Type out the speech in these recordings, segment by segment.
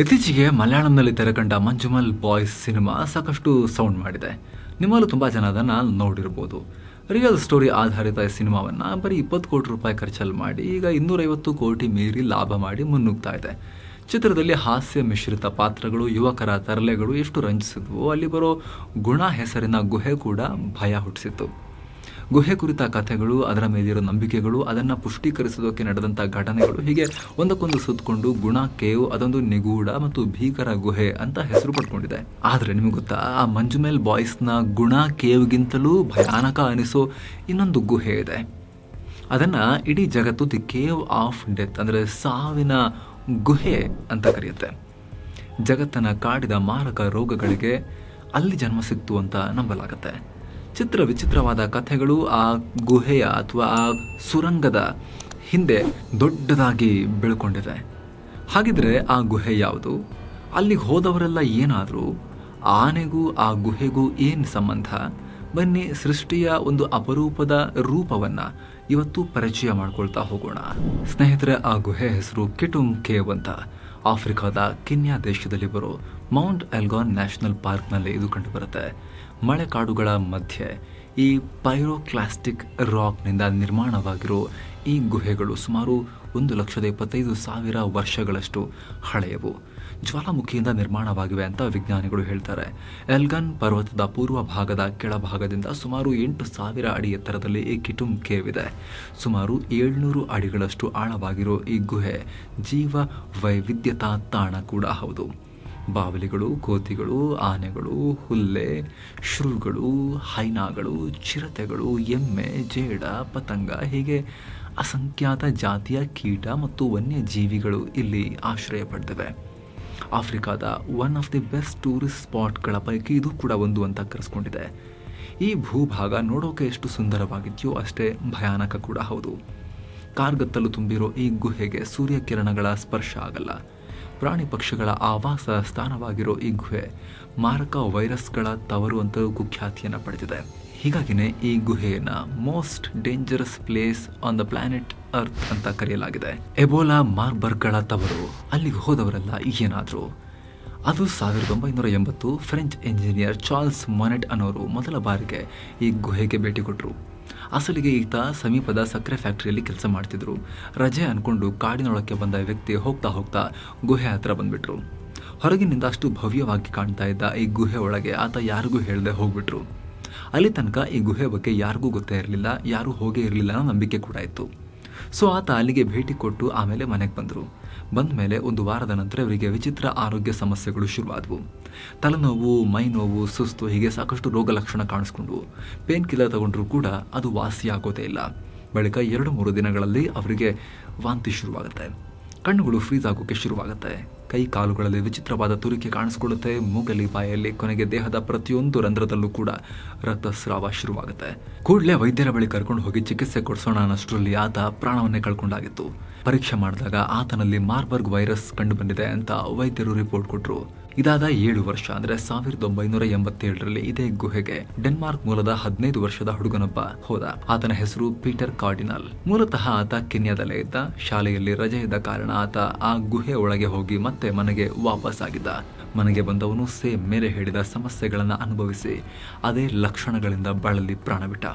ಇತ್ತೀಚೆಗೆ ಮಲಯಾಳಂನಲ್ಲಿ ತೆರೆಕಂಡ ಮಂಜುಮಲ್ ಬಾಯ್ಸ್ ಸಿನಿಮಾ ಸಾಕಷ್ಟು ಸೌಂಡ್ ಮಾಡಿದೆ. ನಿಮ್ಮಲ್ಲೂ ತುಂಬ ಜನ ಅದನ್ನು ನೋಡಿರ್ಬೋದು. ರಿಯಲ್ ಸ್ಟೋರಿ ಆಧಾರಿತ ಈ ಸಿನಿಮಾವನ್ನು ಬರೀ ಇಪ್ಪತ್ತು ಕೋಟಿ ರೂಪಾಯಿ ಖರ್ಚಲ್ಲಿ ಮಾಡಿ, ಈಗ ಇನ್ನೂರೈವತ್ತು ಕೋಟಿ ಮೀರಿ ಲಾಭ ಮಾಡಿ ಮುನ್ನುಗ್ತಾ ಇದೆ. ಚಿತ್ರದಲ್ಲಿ ಹಾಸ್ಯ ಮಿಶ್ರಿತ ಪಾತ್ರಗಳು, ಯುವಕರ ತರಲೆಗಳು ಎಷ್ಟು ರಂಜಿಸಿದ್ವು, ಅಲ್ಲಿ ಬರೋ ಗುಣ ಹೆಸರಿನ ಗುಹೆ ಕೂಡ ಭಯ ಹುಟ್ಟಿಸಿತ್ತು. ಗುಹೆ ಕುರಿತ ಕಥೆಗಳು, ಅದರ ಮೇಲಿರೋ ನಂಬಿಕೆಗಳು, ಅದನ್ನು ಪುಷ್ಟೀಕರಿಸೋದಕ್ಕೆ ನಡೆದಂಥ ಘಟನೆಗಳು ಹೀಗೆ ಒಂದಕ್ಕೊಂದು ಸುತ್ತಕೊಂಡು ಗುಣ, ಕೇವ್, ಅದೊಂದು ನಿಗೂಢ ಮತ್ತು ಭೀಕರ ಗುಹೆ ಅಂತ ಹೆಸರು ಪಡ್ಕೊಂಡಿದೆ. ಆದರೆ ನಿಮಗೆ ಗೊತ್ತಾ, ಆ ಮಂಜುಮೇಲ್ ಬಾಯ್ಸ್ನ ಗುಣ, ಕೇವ್ಗಿಂತಲೂ ಭಯಾನಕ ಅನಿಸೋ ಇನ್ನೊಂದು ಗುಹೆ ಇದೆ. ಅದನ್ನು ಇಡೀ ಜಗತ್ತು ದಿ ಕೇವ್ ಆಫ್ ಡೆತ್ ಅಂದರೆ ಸಾವಿನ ಗುಹೆ ಅಂತ ಕರೆಯುತ್ತೆ. ಜಗತ್ತನ್ನು ಕಾಡಿದ ಮಾರಕ ರೋಗಗಳಿಗೆ ಅಲ್ಲಿ ಜನ್ಮ ಸಿಕ್ತು ಅಂತ ನಂಬಲಾಗತ್ತೆ. ಚಿತ್ರ ವಿಚಿತ್ರವಾದ ಕಥೆಗಳು ಆ ಗುಹೆಯ ಅಥವಾ ಆ ಸುರಂಗದ ಹಿಂದೆ ದೊಡ್ಡದಾಗಿ ಬೆಳ್ಕೊಂಡಿದೆ ಹಾಗಿದ್ರೆ ಆ ಗುಹೆ ಯಾವುದು? ಅಲ್ಲಿಗೆ ಹೋದವರೆಲ್ಲ ಏನಾದರೂ? ಆನೆಗೂ ಆ ಗುಹೆಗೂ ಏನು ಸಂಬಂಧ? ಬನ್ನಿ ಸೃಷ್ಟಿಯ ಒಂದು ಅಪರೂಪದ ರೂಪವನ್ನ ಇವತ್ತು ಪರಿಚಯ ಮಾಡ್ಕೊಳ್ತಾ ಹೋಗೋಣ. ಸ್ನೇಹಿತರೆ, ಆ ಗುಹೆ ಹೆಸರು ಕಿಟುಮ್ ಕೇವ್ ಅಂತ. ಆಫ್ರಿಕಾದ ಕಿನ್ಯಾ ದೇಶದಲ್ಲಿ ಬರೋ ಮೌಂಟ್ ಎಲ್ಗಾನ್ ನ್ಯಾಷನಲ್ ಪಾರ್ಕ್ನಲ್ಲಿ ಇದು ಕಂಡುಬರುತ್ತೆ. ಮಳೆಕಾಡುಗಳ ಮಧ್ಯೆ ಈ ಪೈರೋಕ್ಲಾಸ್ಟಿಕ್ ರಾಕ್ನಿಂದ ನಿರ್ಮಾಣವಾಗಿರೋ ಈ ಗುಹೆಗಳು ಸುಮಾರು ಒಂದು ಲಕ್ಷದ ಇಪ್ಪತ್ತೈದು ಸಾವಿರ ವರ್ಷಗಳಷ್ಟು ಹಳೆಯವು. ಜ್ವಾಲಾಮುಖಿಯಿಂದ ನಿರ್ಮಾಣವಾಗಿವೆ ಅಂತ ವಿಜ್ಞಾನಿಗಳು ಹೇಳ್ತಾರೆ. ಎಲ್ಗನ್ ಪರ್ವತದ ಪೂರ್ವ ಭಾಗದ ಕೆಳಭಾಗದಿಂದ ಸುಮಾರು ಎಂಟು ಸಾವಿರ ಅಡಿ ಎತ್ತರದಲ್ಲಿ ಈ ಕಿಟುಮ್ ಕೇವ್ ಇದೆ ಸುಮಾರು ಏಳ್ನೂರು ಅಡಿಗಳಷ್ಟು ಆಳವಾಗಿರೋ ಈ ಗುಹೆ ಜೀವ ವೈವಿಧ್ಯತಾ ತಾಣ ಕೂಡ ಹೌದು. ಬಾವಲಿಗಳು ಕೋತಿಗಳು ಆನೆಗಳು, ಹುಲ್ಲೆ ಶೃಗಳು ಹೈನಾಗಳು, ಚಿರತೆಗಳು, ಎಮ್ಮೆ, ಜೇಡ, ಪತಂಗ ಹೀಗೆ ಅಸಂಖ್ಯಾತ ಜಾತಿಯ ಕೀಟ ಮತ್ತು ವನ್ಯಜೀವಿಗಳು ಇಲ್ಲಿ ಆಶ್ರಯ ಪಡೆದಿವೆ. ಆಫ್ರಿಕಾದ one of the best tourist ಸ್ಪಾಟ್ಗಳ ಪೈಕಿ ಇದು ಕೂಡ ಒಂದು ಅಂತ ಕರೆಸ್ಕೊಂಡಿದೆ. ಈ ಭೂಭಾಗ ನೋಡೋಕೆ ಎಷ್ಟು ಸುಂದರವಾಗಿದೆಯೋ ಅಷ್ಟೇ ಭಯಾನಕ ಕೂಡ ಹೌದು. ಕಾರ್ಗತ್ತಲು ತುಂಬಿರೋ ಈ ಗುಹೆಗೆ ಸೂರ್ಯಕಿರಣಗಳ ಸ್ಪರ್ಶ ಆಗಲ್ಲ. ಪ್ರಾಣಿ ಪಕ್ಷಿಗಳ ಆವಾಸ ಸ್ಥಾನವಾಗಿರೋ ಈ ಗುಹೆ ಮಾರಕ ವೈರಸ್ಗಳ ತವರು ಅಂತ ಕುಖ್ಯಾತಿಯನ್ನು ಪಡೆದಿದೆ. ಹೀಗಾಗಿನೇ ಈ ಗುಹೆಯನ್ನು most dangerous place on the planet Earth ಅಂತ ಕರೆಯಲಾಗಿದೆ. ಎಬೋಲಾ ಮಾರ್ಬರ್ಗಳ ತವರು, ಅಲ್ಲಿಗೆ ಹೋದವರೆಲ್ಲ ಏನಾದರೂ? ಅದು ಸಾವಿರದ ಒಂಬೈನೂರ ಎಂಬತ್ತು ಫ್ರೆಂಚ್ ಇಂಜಿನಿಯರ್ ಚಾರ್ಲ್ಸ್ ಮೊನೆಟ್ ಅನ್ನೋರು ಮೊದಲ ಬಾರಿಗೆ ಈ ಗುಹೆಗೆ ಭೇಟಿ ಕೊಟ್ಟರು ಅಸಲಿಗೆ ಈತ ಸಮೀಪದ ಸಕ್ಕರೆ ಫ್ಯಾಕ್ಟರಿಯಲ್ಲಿ ಕೆಲಸ ಮಾಡ್ತಿದ್ರು. ರಜೆ ಅನ್ಕೊಂಡು ಕಾಡಿನೊಳಕ್ಕೆ ಬಂದ ವ್ಯಕ್ತಿ ಹೋಗ್ತಾ ಹೋಗ್ತಾ ಗುಹೆ ಹತ್ರ ಬಂದ್ಬಿಟ್ರು. ಹೊರಗಿನಿಂದ ಅಷ್ಟು ಭವ್ಯವಾಗಿ ಕಾಣ್ತಾ ಇದ್ದ ಈ ಗುಹೆ ಒಳಗೆ ಆತ ಯಾರಿಗೂ ಹೇಳದೆ ಹೋಗ್ಬಿಟ್ರು. ಅಲ್ಲಿ ತನಕ ಈ ಗುಹೆ ಬಗ್ಗೆ ಯಾರಿಗೂ ಗೊತ್ತೇ ಇರಲಿಲ್ಲ, ಯಾರೂ ಹೋಗೇ ಇರಲಿಲ್ಲ ಅನ್ನೋ ನಂಬಿಕೆ ಕೂಡ ಇತ್ತು. ಸೊ ಆತ ಅಲ್ಲಿಗೆ ಭೇಟಿ ಕೊಟ್ಟು ಆಮೇಲೆ ಮನೆಗೆ ಬಂದರು. ಬಂದ ಮೇಲೆ ಒಂದು ವಾರದ ನಂತರ ಇವರಿಗೆ ವಿಚಿತ್ರ ಆರೋಗ್ಯ ಸಮಸ್ಯೆಗಳು ಶುರುವಾದವು. ತಲೆನೋವು ಮೈ ನೋವು ಸುಸ್ತು ಹೀಗೆ ಸಾಕಷ್ಟು ರೋಗ ಲಕ್ಷಣ ಕಾಣಿಸ್ಕೊಂಡು ಪೇನ್ ಕಿಲ್ಲರ್ ತಗೊಂಡ್ರೂ ಕೂಡ ಅದು ವಾಸಿ ಆಗೋದೇ ಇಲ್ಲ. ಬಳಿಕ ಎರಡು ಮೂರು ದಿನಗಳಲ್ಲಿ ಅವರಿಗೆ ವಾಂತಿ ಶುರುವಾಗುತ್ತೆ. ಕಣ್ಣುಗಳು ಫ್ರೀಸ್ ಆಗೋಕ್ಕೆ ಶುರುವಾಗುತ್ತೆ. ಕೈ ಕಾಲುಗಳಲ್ಲಿ ವಿಚಿತ್ರವಾದ ತುರಿಕೆ ಕಾಣಿಸ್ಕೊಳ್ಳುತ್ತೆ. ಮೂಗಲಿ ಬಾಯಲ್ಲಿ, ಕೊನೆಗೆ ದೇಹದ ಪ್ರತಿಯೊಂದು ರಂಧ್ರದಲ್ಲೂ ಕೂಡ ರಕ್ತಸ್ರಾವ ಶುರುವಾಗುತ್ತೆ. ಕೂಡಲೇ ವೈದ್ಯರ ಬಳಿ ಕರ್ಕೊಂಡು ಹೋಗಿ ಚಿಕಿತ್ಸೆ ಕೊಡಿಸೋಣ ಅನ್ನಷ್ಟರಲ್ಲಿ ಆತ ಪ್ರಾಣವನ್ನೇ ಕಳ್ಕೊಂಡಾಗಿತ್ತು. ಪರೀಕ್ಷೆ ಮಾಡಿದಾಗ ಆತನಲ್ಲಿ ಮಾರ್ಬರ್ಗ್ ವೈರಸ್ ಕಂಡು ಬಂದಿದೆ ಅಂತ ವೈದ್ಯರು ರಿಪೋರ್ಟ್ ಕೊಟ್ಟರು ಇದಾದ ಏಳು ವರ್ಷ ಅಂದ್ರೆ ಸಾವಿರದ ಒಂಬೈನೂರ ಎಂಬತ್ತೇಳರಲ್ಲಿ ಇದೇ ಗುಹೆಗೆ ಡೆನ್ಮಾರ್ಕ್ ಮೂಲದ ಹದಿನೈದು ವರ್ಷದ ಹುಡುಗನೊಬ್ಬ ಹೋದ. ಆತನ ಹೆಸರು ಪೀಟರ್ ಕಾರ್ಡಿನಲ್. ಮೂಲತಃ ಆತ ಕೆನ್ಯಾದಲ್ಲೇ ಇದ್ದ. ಶಾಲೆಯಲ್ಲಿ ರಜೆ ಇದ್ದ ಕಾರಣ ಆತ ಆ ಗುಹೆ ಒಳಗೆ ಹೋಗಿ ಮತ್ತೆ ಮನೆಗೆ ವಾಪಸ್ ಆಗಿದ್ದ ಮನೆಗೆ ಬಂದವನು ಸೇಮ್ ಮೇಲೆ ಹೇಳಿದ ಸಮಸ್ಯೆಗಳನ್ನು ಅನುಭವಿಸಿ ಅದೇ ಲಕ್ಷಣಗಳಿಂದ ಬಳಲಿ ಪ್ರಾಣ ಬಿಟ್ಟ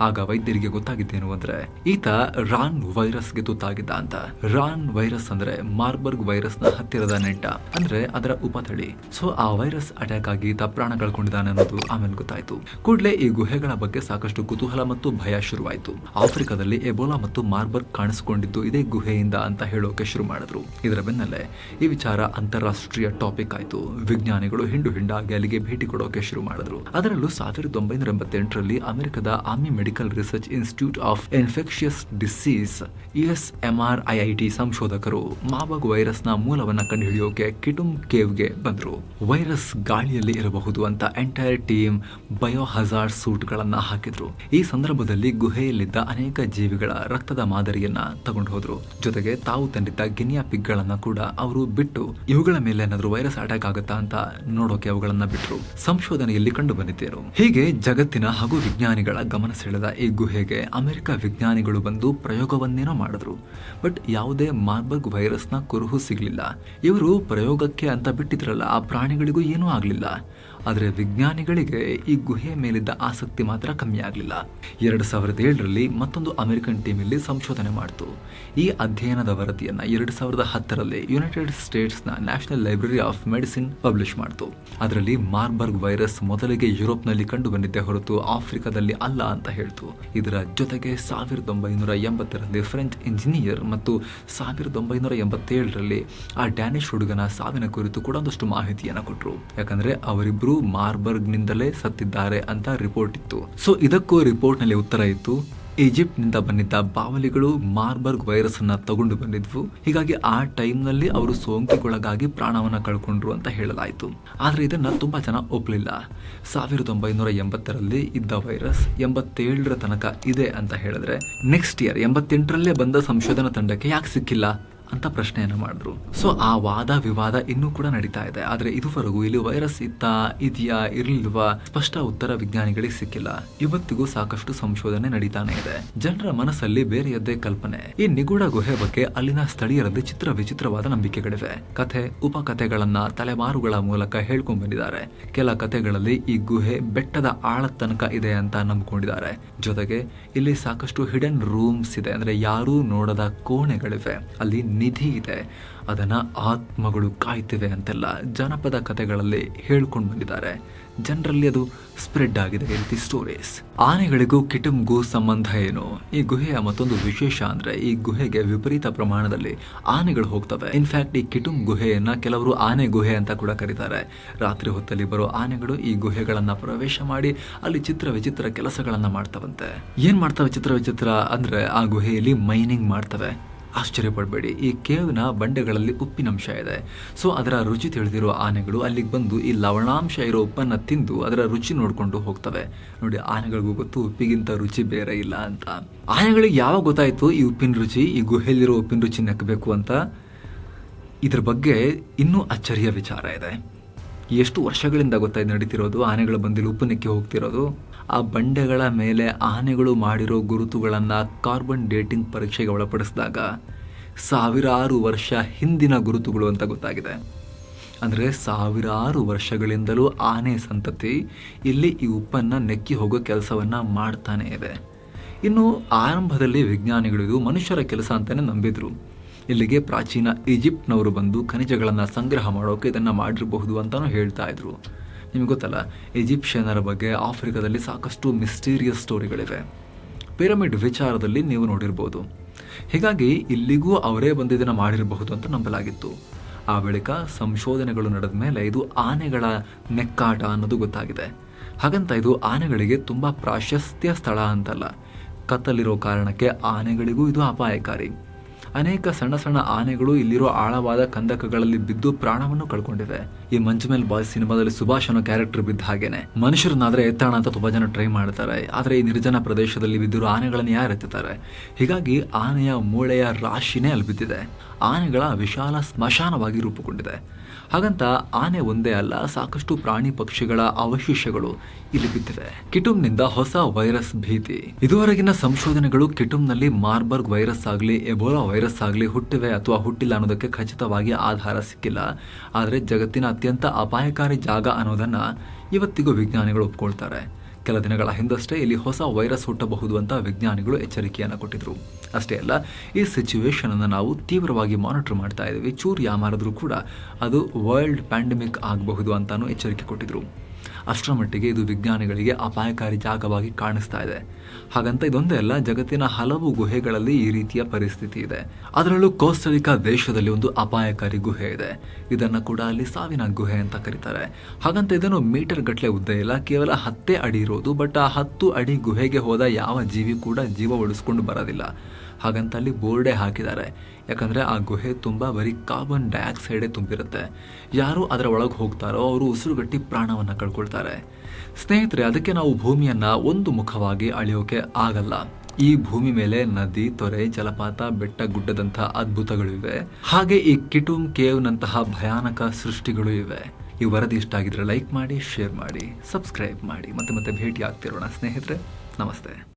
ಆಗ ವೈದ್ಯರಿಗೆ ಗೊತ್ತಾಗಿದ್ದೇನು ಅಂದ್ರೆ, ಈತ ರಾನ್ ವೈರಸ್ಗೆ ತುತ್ತಾಗಿದ್ದ ಅಂತ. ರಾನ್ ವೈರಸ್ ಅಂದ್ರೆ ಮಾರ್ಬರ್ಗ್ ವೈರಸ್ನ ಹತ್ತಿರದ ನೆಂಟ ಅಂದ್ರೆ ಅದರ ಉಪತಳಿ. ಸೊ, ಆ ವೈರಸ್ ಅಟ್ಯಾಕ್ ಆಗಿ ಈತ ಪ್ರಾಣ ಕಳ್ಕೊಂಡಿದ್ದಾನೆ ಅನ್ನೋದು ಆಮೇಲೆ ಗೊತ್ತಾಯ್ತು. ಕೂಡಲೇ ಈ ಗುಹೆಗಳ ಬಗ್ಗೆ ಸಾಕಷ್ಟು ಕುತೂಹಲ ಮತ್ತು ಭಯ ಶುರುವಾಯಿತು. ಆಫ್ರಿಕಾದಲ್ಲಿ ಎಬೋಲಾ ಮತ್ತು ಮಾರ್ಬರ್ಗ್ ಕಾಣಿಸಿಕೊಂಡಿದ್ದು ಇದೇ ಗುಹೆಯಿಂದ ಅಂತ ಹೇಳೋಕೆ ಶುರು ಮಾಡಿದ್ರು. ಇದರ ಬೆನ್ನಲ್ಲೇ ಈ ವಿಚಾರ ಅಂತಾರಾಷ್ಟ್ರೀಯ ಟಾಪಿಕ್ ಆಯ್ತು. ವಿಜ್ಞಾನಿಗಳು ಹಿಂಡು ಹಿಂಡಾಗಿ ಅಲ್ಲಿಗೆ ಭೇಟಿ ಕೊಡೋಕೆ ಶುರು ಮಾಡಿದ್ರು. ಅದರಲ್ಲೂ ಸಾವಿರದ ಒಂಬೈನೂರ ಎಂಬತ್ತೆಂಟರಲ್ಲಿ ಅಮೆರಿಕದ army medical research institute of infectious disease US I IIT ಸಂಶೋಧಕರು ಮಾಬಗ್ ವೈರಸ್ನ ಮೂಲವನ್ನ ಕಂಡುಹಿಡಿಯೋಕೆ ಕಿಟುಮ್ ಕೇವ್ಗೆ ಬಂದ್ರು. ವೈರಸ್ ಗಾಳಿಯಲ್ಲಿ ಇರಬಹುದು ಅಂತ ಎಂಟೈರ್ ಟೀಮ್ ಬಯೋ ಹಜಾರ್ಡ್ ಸೂಟ್ಗಳನ್ನ ಹಾಕಿದ್ರು. ಈ ಸಂದರ್ಭದಲ್ಲಿ ಗುಹೆಯಲ್ಲಿದ್ದ ಅನೇಕ ಜೀವಿಗಳ ರಕ್ತದ ಮಾದರಿಯನ್ನ ತಗೊಂಡು ಹೋದ್ರು. ಜೊತೆಗೆ ತಾವು ತಂದಿದ್ದ ಗಿನಿಯಾ ಪಿಗ್ಗಳನ್ನ ಕೂಡ ಅವರು ಬಿಟ್ಟು ಇವುಗಳ ಮೇಲೆ ಏನಾದ್ರು ವೈರಸ್ ಅಟ್ಯಾಕ್ ಆಗತ್ತಾ ಅಂತ ನೋಡೋಕೆ ಅವುಗಳನ್ನ ಬಿಟ್ಟರು ಸಂಶೋಧನೆಯಲ್ಲಿ ಕಂಡು ಬಂದಿದ್ದೇನು. ಹೀಗೆ ಜಗತ್ತಿನ ಹಾಗೂ ವಿಜ್ಞಾನಿಗಳ ಗಮನ ಸೆಳೆದ ಈ ಗುಹೆಗೆ ಅಮೆರಿಕ ವಿಜ್ಞಾನಿಗಳು ಬಂದು ಪ್ರಯೋಗವನ್ನೇನೋ ಮಾಡಿದ್ರು. ಬಟ್ ಯಾವುದೇ ಮಾರ್ಬರ್ಗ್ ವೈರಸ್ನ ಕುರುಹು ಸಿಗಲಿಲ್ಲ. ಇವರು ಪ್ರಯೋಗಕ್ಕೆ ಅಂತ ಬಿಟ್ಟಿದ್ರಲ್ಲ, ಆ ಪ್ರಾಣಿಗಳಿಗೂ ಏನೂ ಆಗ್ಲಿಲ್ಲ. ಆದರೆ ವಿಜ್ಞಾನಿಗಳಿಗೆ ಈ ಗುಹೆಯ ಮೇಲಿದ್ದ ಆಸಕ್ತಿ ಮಾತ್ರ ಕಮ್ಮಿ ಆಗಲಿಲ್ಲ. ಎರಡು ಸಾವಿರದ ಏಳರಲ್ಲಿ ಮತ್ತೊಂದು ಅಮೆರಿಕನ್ ಟೀಮ್ ಇಲ್ಲಿ ಸಂಶೋಧನೆ ಮಾಡಿತು. ಈ ಅಧ್ಯಯನದ ವರದಿಯನ್ನು ಎರಡು ಸಾವಿರದ ಹತ್ತರಲ್ಲಿ ಯುನೈಟೆಡ್ ಸ್ಟೇಟ್ಸ್ನ National Library of Medicine publish ಮಾಡಿತು. ಅದರಲ್ಲಿ ಮಾರ್ಬರ್ಗ್ ವೈರಸ್ ಮೊದಲಿಗೆ ಯುರೋಪ್ನಲ್ಲಿ ಕಂಡು ಬಂದಿದ್ದೆ ಹೊರತು ಆಫ್ರಿಕಾದಲ್ಲಿ ಅಲ್ಲ ಅಂತ ಹೇಳ್ತು. ಇದರ ಜೊತೆಗೆ ಸಾವಿರದ ಒಂಬೈನೂರ ಎಂಬತ್ತರಲ್ಲಿ ಫ್ರೆಂಚ್ ಇಂಜಿನಿಯರ್ ಮತ್ತು ಸಾವಿರದ ಒಂಬೈನೂರ ಎಂಬತ್ತೇಳರಲ್ಲಿ ಆ ಡ್ಯಾನಿಶ್ ಹುಡುಗನ ಸಾವಿನ ಕುರಿತು ಕೂಡ ಒಂದಷ್ಟು ಮಾಹಿತಿಯನ್ನು ಕೊಟ್ಟರು ಯಾಕಂದ್ರೆ ಅವರಿಬ್ರು ಮಾರ್ಬರ್ಗ್ನಿಂದಲೇ ಸತ್ತಿದ್ದಾರೆ ಅಂತ ರಿಪೋರ್ಟ್ ಇತ್ತು. ಸೊ ಇದಕ್ಕೂ ರಿಪೋರ್ಟ್ನಲ್ಲಿ ಉತ್ತರ ಇತ್ತು ಈಜಿಪ್ಟ್ನಿಂದ ಬಂದಿದ್ದ ಬಾವಲಿಗಳು ಮಾರ್ಬರ್ಗ್ ವೈರಸ್ ಅನ್ನ ತಗೊಂಡು ಬಂದಿದ್ವು. ಹೀಗಾಗಿ ಆ ಟೈಮ್ನಲ್ಲಿ ಅವರು ಸೋಂಕಿಗೊಳಗಾಗಿ ಪ್ರಾಣವನ್ನ ಕಳ್ಕೊಂಡ್ರು ಅಂತ ಹೇಳಲಾಯಿತು. ಆದ್ರೆ ಇದನ್ನ ತುಂಬಾ ಜನ ಒಪ್ಪಲಿಲ್ಲ ಸಾವಿರದ ಒಂಬೈನೂರ ಎಂಬತ್ತರಲ್ಲಿ ಇದ್ದ ವೈರಸ್ ಎಂಬತ್ತೇಳರ ತನಕ ಇದೆ ಅಂತ ಹೇಳಿದ್ರೆ ನೆಕ್ಸ್ಟ್ ಇಯರ್ ಎಂಬತ್ತೆಂಟರಲ್ಲೇ ಬಂದ ಸಂಶೋಧನಾ ತಂಡಕ್ಕೆ ಯಾಕೆ ಸಿಕ್ಕಿಲ್ಲ? ಅಂತ ಪ್ರಶ್ನೆಯನ್ನು ಮಾಡಿದ್ರು. ಸೊ ಆ ವಾದ ವಿವಾದ ಇನ್ನೂ ಕೂಡ ನಡೀತಾ ಇದೆ. ಆದ್ರೆ ಇದುವರೆಗೂ ಇಲ್ಲಿ ವೈರಸ್ ಇತ್ತ, ಇದೆಯಾ ಇರ್ಲಿಲ್ವಾ ಸ್ಪಷ್ಟ ಉತ್ತರ ವಿಜ್ಞಾನಿಗಳಿಗೆ ಸಿಕ್ಕಿಲ್ಲ. ಇವತ್ತಿಗೂ ಸಾಕಷ್ಟು ಸಂಶೋಧನೆ ನಡೀತಾನೆ ಇದೆ. ಜನರ ಮನಸ್ಸಲ್ಲಿ ಬೇರೆಯದ್ದೇ ಕಲ್ಪನೆ. ಈ ನಿಗೂಢ ಗುಹೆ ಬಗ್ಗೆ ಅಲ್ಲಿನ ಸ್ಥಳೀಯರಲ್ಲಿ ಚಿತ್ರ ವಿಚಿತ್ರವಾದ ನಂಬಿಕೆಗಳಿವೆ. ಕಥೆ, ಉಪಕಥೆಗಳನ್ನ ತಲೆಮಾರುಗಳ ಮೂಲಕ ಹೇಳ್ಕೊಂಡ್ ಬಂದಿದ್ದಾರೆ ಕೆಲ ಕಥೆಗಳಲ್ಲಿ ಈ ಗುಹೆ ಬೆಟ್ಟದ ಆಳ ತನಕ ಇದೆ ಅಂತ ನಂಬಿಕೊಂಡಿದ್ದಾರೆ. ಜೊತೆಗೆ ಇಲ್ಲಿ ಸಾಕಷ್ಟು ಹಿಡನ್ ರೂಮ್ಸ್ ಇದೆ. ಅಂದ್ರೆ ಯಾರೂ ನೋಡದ ಕೋಣೆಗಳಿವೆ. ಅಲ್ಲಿ ನಿಧಿ ಇದೆ. ಅದನ್ನು ಆತ್ಮಗಳು ಕಾಯ್ತಿವೆ ಅಂತೆಲ್ಲ ಜನಪದ ಕಥೆಗಳಲ್ಲಿ ಹೇಳ್ಕೊಂಡು ಬಂದಿದ್ದಾರೆ. ಜನರಲ್ಲಿ ಅದು ಸ್ಪ್ರೆಡ್ ಆಗಿದೆ ರೀತಿ ಸ್ಟೋರೀಸ್ ಆನೆಗಳಿಗೂ ಕಿಟುಮ್ಗೂ ಸಂಬಂಧ ಏನು? ಈ ಗುಹೆಯ ಮತ್ತೊಂದು ವಿಶೇಷ ಅಂದ್ರೆ ಈ ಗುಹೆಗೆ ವಿಪರೀತ ಪ್ರಮಾಣದಲ್ಲಿ ಆನೆಗಳು ಹೋಗ್ತವೆ. ಇನ್ಫ್ಯಾಕ್ಟ್ ಈ ಕಿಟುಮ್ ಗುಹೆಯನ್ನ ಕೆಲವರು ಆನೆ ಗುಹೆ ಅಂತ ಕೂಡ ಕರೀತಾರೆ. ರಾತ್ರಿ ಹೊತ್ತಲ್ಲಿ ಬರೋ ಆನೆಗಳು ಈ ಗುಹೆಗಳನ್ನ ಪ್ರವೇಶ ಮಾಡಿ ಅಲ್ಲಿ ಚಿತ್ರ ವಿಚಿತ್ರ ಕೆಲಸಗಳನ್ನ ಮಾಡ್ತವಂತೆ. ಏನ್ ಮಾಡ್ತವೆ ಚಿತ್ರ ವಿಚಿತ್ರ ಅಂದ್ರೆ ಆ ಗುಹೆಯಲ್ಲಿ ಮೈನಿಂಗ್ ಮಾಡ್ತವೆ. ಆಶ್ಚರ್ಯ ಪಡಬೇಡಿ. ಈ ಕೇವ್ನ ಬಂಡೆಗಳಲ್ಲಿ ಉಪ್ಪಿನಂಶ ಇದೆ. ಸೊ, ಅದರ ರುಚಿ ತಿಳಿದಿರೋ ಆನೆಗಳು ಅಲ್ಲಿಗೆ ಬಂದು ಈ ಲವಣಾಂಶ ಇರೋ ಉಪ್ಪನ್ನು ತಿಂದು ಅದರ ರುಚಿ ನೋಡಿಕೊಂಡು ಹೋಗ್ತವೆ. ನೋಡಿ, ಆನೆಗಳಿಗೂ ಗೊತ್ತು ಉಪ್ಪಿಗಿಂತ ರುಚಿ ಬೇರೆ ಇಲ್ಲ ಅಂತ. ಆನೆಗಳಿಗೆ ಯಾವಾಗ ಗೊತ್ತಾಯಿತು ಈ ಉಪ್ಪಿನ ರುಚಿ, ಈ ಗುಹೆಯಲ್ಲಿರೋ ಉಪ್ಪಿನ ರುಚಿ ನೆಕ್ಕಬೇಕು ಅಂತ? ಇದ್ರ ಬಗ್ಗೆ ಇನ್ನೂ ಅಚ್ಚರಿಯ ವಿಚಾರ ಇದೆ. ಎಷ್ಟು ವರ್ಷಗಳಿಂದ ಗೊತ್ತಾಯ್ತು ನಡೀತಿರೋದು, ಆನೆಗಳು ಬಂದಿಲ್ಲಿ ಉಪ್ಪು ನೆಕ್ಕಿ ಹೋಗ್ತಿರೋದು? ಆ ಬಂಡೆಗಳ ಮೇಲೆ ಆನೆಗಳು ಮಾಡಿರೋ ಗುರುತುಗಳನ್ನು ಕಾರ್ಬನ್ ಡೇಟಿಂಗ್ ಪರೀಕ್ಷೆಗೆ ಒಳಪಡಿಸಿದಾಗ ಸಾವಿರಾರು ವರ್ಷ ಹಿಂದಿನ ಗುರುತುಗಳು ಅಂತ ಗೊತ್ತಾಗಿದೆ. ಅಂದರೆ ಸಾವಿರಾರು ವರ್ಷಗಳಿಂದಲೂ ಆನೆ ಸಂತತಿ ಇಲ್ಲಿ ಈ ಉಪ್ಪನ್ನು ನೆಕ್ಕಿ ಹೋಗೋ ಕೆಲಸವನ್ನು ಮಾಡ್ತಾನೇ ಇದೆ. ಇನ್ನು ಆರಂಭದಲ್ಲಿ ವಿಜ್ಞಾನಿಗಳಿಗೂ ಮನುಷ್ಯರ ಕೆಲಸ ಅಂತಲೇ ನಂಬಿದ್ರು. ಇಲ್ಲಿಗೆ ಪ್ರಾಚೀನ ಈಜಿಪ್ಟ್ನವರು ಬಂದು ಖನಿಜಗಳನ್ನು ಸಂಗ್ರಹ ಮಾಡೋಕೆ ಇದನ್ನು ಮಾಡಿರಬಹುದು ಅಂತಲೂ ಹೇಳ್ತಾ ಇದ್ರು. ನಿಮಗೆ ಗೊತ್ತಲ್ಲ ಈಜಿಪ್ಷಿಯನರ ಬಗ್ಗೆ ಆಫ್ರಿಕಾದಲ್ಲಿ ಸಾಕಷ್ಟು ಮಿಸ್ಟೀರಿಯಸ್ ಸ್ಟೋರಿಗಳಿವೆ ಪಿರಮಿಡ್ ವಿಚಾರದಲ್ಲಿ ನೀವು ನೋಡಿರ್ಬೋದು. ಹೀಗಾಗಿ ಇಲ್ಲಿಗೂ ಅವರೇ ಬಂದಿದ್ದನ್ನು ಮಾಡಿರಬಹುದು ಅಂತ ನಂಬಲಾಗಿತ್ತು. ಆ ಬಳಿಕ ಸಂಶೋಧನೆಗಳು ನಡೆದ ಮೇಲೆ ಇದು ಆನೆಗಳ ನೆಕ್ಕಾಟ ಅನ್ನೋದು ಗೊತ್ತಾಗಿದೆ. ಹಾಗಂತ ಇದು ಆನೆಗಳಿಗೆ ತುಂಬ ಪ್ರಾಶಸ್ತ್ಯ ಸ್ಥಳ ಅಂತಲ್ಲ. ಕತ್ತಲಿರೋ ಕಾರಣಕ್ಕೆ ಆನೆಗಳಿಗೂ ಇದು ಅಪಾಯಕಾರಿ. ಅನೇಕ ಸಣ್ಣ ಸಣ್ಣ ಆನೆಗಳು ಇಲ್ಲಿರೋ ಆಳವಾದ ಕಂದಕಗಳಲ್ಲಿ ಬಿದ್ದು ಪ್ರಾಣವನ್ನು ಕಳ್ಕೊಂಡಿವೆ. ಈ ಮಂಜುಮೇಲ್ ಬಾಯ್ ಸಿನಿಮಾದಲ್ಲಿ ಸುಭಾಷ್ ಅನ್ನೋ ಕ್ಯಾರೆಕ್ಟರ್ ಬಿದ್ದ ಹಾಗೇನೆ. ಮನುಷ್ಯರನ್ನಾದ್ರೆ ಎತ್ತಾಣ ಅಂತ ತುಂಬಾ ಜನ ಟ್ರೈ ಮಾಡ್ತಾರೆ. ಆದ್ರೆ ಈ ನಿರ್ಜನ ಪ್ರದೇಶದಲ್ಲಿ ಬಿದ್ದಿರೋ ಆನೆಗಳನ್ನು ಯಾರು ಎತ್ತುತ್ತಾರೆ ಹೀಗಾಗಿ ಆನೆಯ ಮೂಳೆಯ ರಾಶಿನೇ ಅಲ್ಲಿ ಬಿದ್ದಿದೆ ಆನೆಗಳ ವಿಶಾಲ ಸ್ಮಶಾನವಾಗಿ ರೂಪುಗೊಂಡಿದೆ. ಹಾಗಂತ ಆನೆ ಒಂದೇ ಅಲ್ಲ, ಸಾಕಷ್ಟು ಪ್ರಾಣಿ ಪಕ್ಷಿಗಳ ಅವಶೇಷಗಳು ಇಲ್ಲಿ ಬಿದ್ದಿವೆ. ಕಿಟುಮ್ನಿಂದ ಹೊಸ ವೈರಸ್ ಭೀತಿ. ಇದುವರೆಗಿನ ಸಂಶೋಧನೆಗಳು ಕಿಟುಮ್ನಲ್ಲಿ ಮಾರ್ಬರ್ಗ್ ವೈರಸ್ ಆಗಲಿ, ಎಬೋಲಾ ವೈರಸ್ ಆಗಲಿ ಹುಟ್ಟಿವೆ ಅಥವಾ ಹುಟ್ಟಿಲ್ಲ ಅನ್ನೋದಕ್ಕೆ ಖಚಿತವಾಗಿ ಆಧಾರ ಸಿಕ್ಕಿಲ್ಲ. ಆದರೆ ಜಗತ್ತಿನ ಅತ್ಯಂತ ಅಪಾಯಕಾರಿ ಜಾಗ ಅನ್ನೋದನ್ನ ಇವತ್ತಿಗೂ ವಿಜ್ಞಾನಿಗಳು ಒಪ್ಕೊಳ್ತಾರೆ. ಕೆಲ ದಿನಗಳ ಹಿಂದಷ್ಟೇ ಇಲ್ಲಿ ಹೊಸ ವೈರಸ್ ಹುಟ್ಟಬಹುದು ಅಂತ ವಿಜ್ಞಾನಿಗಳು ಎಚ್ಚರಿಕೆಯನ್ನು ಕೊಟ್ಟಿದ್ರು. ಅಷ್ಟೇ ಅಲ್ಲ, ಈ ಸಿಚುವೇಶನ್ ಅನ್ನು ನಾವು ತೀವ್ರವಾಗಿ ಮಾನಿಟರ್ ಮಾಡ್ತಾ ಇದ್ದೀವಿ. ಚೂರು ಯಾಮಾರಿದ್ರೂ ಕೂಡ ಅದು ವರ್ಲ್ಡ್ ಪ್ಯಾಂಡಮಿಕ್ ಆಗಬಹುದು ಅಂತಾನು ಎಚ್ಚರಿಕೆ ಕೊಟ್ಟಿದ್ರು. ಅಷ್ಟರ ಮಟ್ಟಿಗೆ ಇದು ವಿಜ್ಞಾನಿಗಳಿಗೆ ಅಪಾಯಕಾರಿ ಜಾಗವಾಗಿ ಕಾಣಿಸ್ತಾ ಇದೆ. ಹಾಗಂತ ಇದೊಂದೇ ಅಲ್ಲ, ಜಗತ್ತಿನ ಹಲವು ಗುಹೆಗಳಲ್ಲಿ ಈ ರೀತಿಯ ಪರಿಸ್ಥಿತಿ ಇದೆ. ಅದರಲ್ಲೂ ಕೋಸ್ಟರಿಕಾ ದೇಶದಲ್ಲಿ ಒಂದು ಅಪಾಯಕಾರಿ ಗುಹೆ ಇದೆ. ಇದನ್ನು ಕೂಡ ಅಲ್ಲಿ ಸಾವಿನ ಗುಹೆ ಅಂತ ಕರೀತಾರೆ. ಹಾಗಂತ ಇದನ್ನು ಮೀಟರ್ ಗಟ್ಟಲೆ ಉದ್ದ ಇಲ್ಲ, ಕೇವಲ ಹತ್ತೇ ಅಡಿ ಇರೋದು, ಬಟ್ ಆ ಹತ್ತು ಅಡಿ ಗುಹೆಗೆ ಹೋದ ಯಾವ ಜೀವಿ ಕೂಡ ಜೀವ ಉಳಿಸ್ಕೊಂಡು ಬರೋದಿಲ್ಲ. ಹಾಗಂತ ಅಲ್ಲಿ ಬೋರ್ಡೇ ಹಾಕಿದ್ದಾರೆ. ಯಾಕಂದರೆ ಆ ಗುಹೆ ತುಂಬ ಬರೀ ಕಾರ್ಬನ್ ಡೈಆಕ್ಸೈಡೇ ತುಂಬಿರುತ್ತೆ. ಯಾರು ಅದರ ಒಳಗೆ ಹೋಗ್ತಾರೋ, ಅವರು ಉಸಿರುಗಟ್ಟಿ ಪ್ರಾಣವನ್ನು ಕಳ್ಕೊಳ್ತಾರೆ. ಸ್ನೇಹಿತರೆ, ಅದಕ್ಕೆ ನಾವು ಭೂಮಿಯನ್ನ ಒಂದು ಮುಖವಾಗಿ ಅಳೆಯೋಕೆ ಆಗಲ್ಲ. ಈ ಭೂಮಿ ಮೇಲೆ ನದಿ, ತೊರೆ, ಜಲಪಾತ, ಬೆಟ್ಟ ಗುಡ್ಡದಂತಹ ಅದ್ಭುತಗಳು ಇವೆ. ಹಾಗೆ ಈ ಕಿಟೂಮ್ ಕೇವ್ ನಂತಹ ಭಯಾನಕ ಸೃಷ್ಟಿಗಳು ಇವೆ. ಈ ವರದಿ ಇಷ್ಟ ಆಗಿದ್ರೆ ಲೈಕ್ ಮಾಡಿ, ಶೇರ್ ಮಾಡಿ, ಸಬ್ಸ್ಕ್ರೈಬ್ ಮಾಡಿ. ಮತ್ತೆ ಮತ್ತೆ ಭೇಟಿ ಆಗ್ತಿರೋಣ ಸ್ನೇಹಿತರೆ. ನಮಸ್ತೆ.